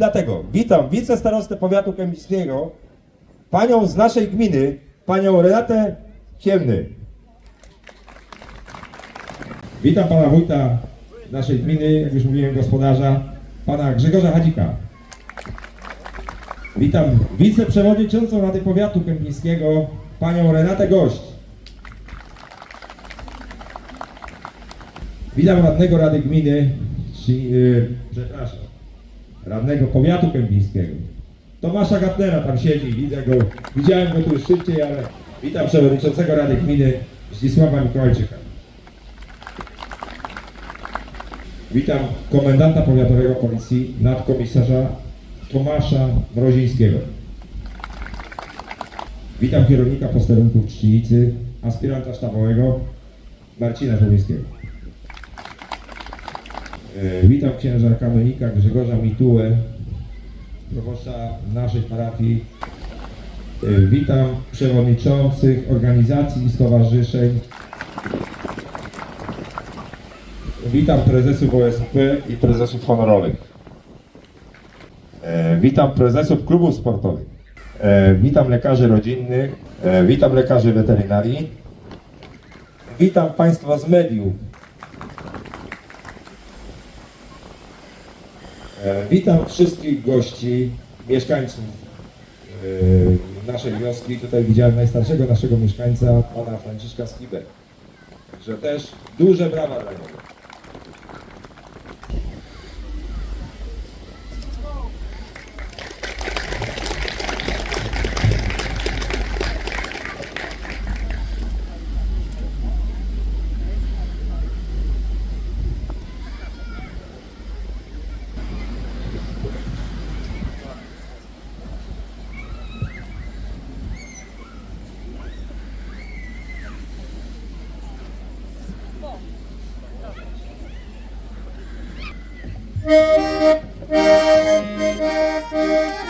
Dlatego witam wicestarostę powiatu kępickiego, panią z naszej gminy, panią Renatę Ciemny. Witam pana wójta naszej gminy, jak już mówiłem, gospodarza, pana Grzegorza Hadzika. Witam wiceprzewodniczącą Rady Powiatu Kępińskiego, panią Renatę Gość. Witam radnego Rady Gminy, ci, yy, przepraszam, radnego powiatu kępińskiego. Tomasza Gatnera tam siedzi, widzę go, widziałem go tu już szybciej, ale witam przewodniczącego Rady Gminy Zdzisława Mikołajczyka. Witam komendanta powiatowego policji, nadkomisarza Tomasza Mrozińskiego. Witam kierownika posterunków Czcinicy, aspiranta sztabowego Marcina Żołyńskiego. E, Witam księża kanonika Grzegorza Mitułę, proboszcza naszej parafii. E, Witam przewodniczących organizacji i stowarzyszeń. Witam prezesów OSP i prezesów honorowych. E, Witam prezesów klubów sportowych. Witam lekarzy rodzinnych. Witam lekarzy weterynarii. Witam Państwa z mediów. Witam wszystkich gości, mieszkańców e, naszej wioski. Tutaj widziałem najstarszego naszego mieszkańca, pana Franciszka Skibę. Także też duże brawa dla niego. Thank you.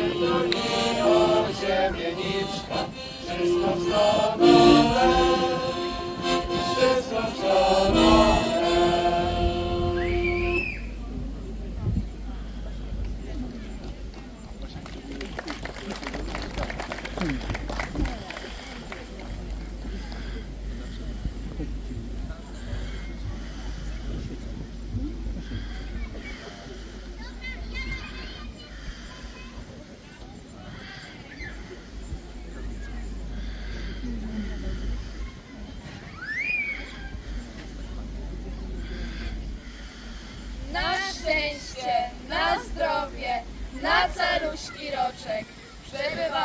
Miło ziemieniczka, wszystko w stodole, wszystko w stodole.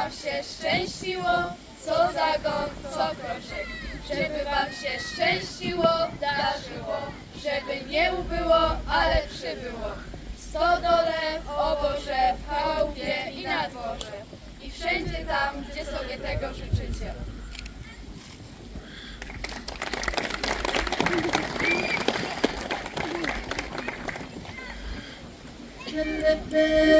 Wam się szczęściło, co zagon, co kroczek. Żeby wam się szczęściło, darzyło, żeby nie ubyło, ale przybyło. W stodole, w oborze, w chałupie i na dworze. I wszędzie tam, gdzie sobie tego życzycie. Tańcują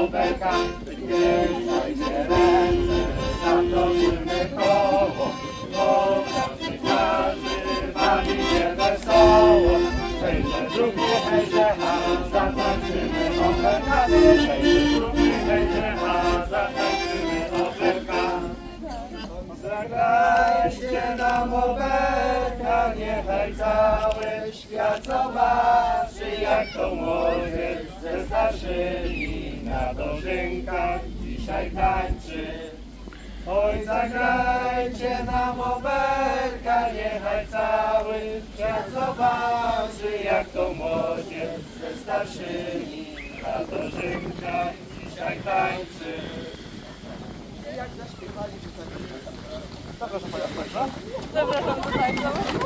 oberka. Wieszajcie ręce, zatoczymy koło, bo każdy, bawi się wesoło. Hejże druknie, hejże ha, zatańczymy oberka. Hejże druknie, hejże ha, zatańczymy oberka. Zagrajcie nam oberka, niechaj cały świat zobaczy, jak to młodzież ze starszymi na dożynkach dzisiaj tańczy. Oj, zagrajcie nam oberka, niechaj cały świat zobaczy, jak to młodzież ze starszymi na dożynkach dzisiaj tańczy. jak zaśpiewali życzenia. Zapraszam do tańca. Hey!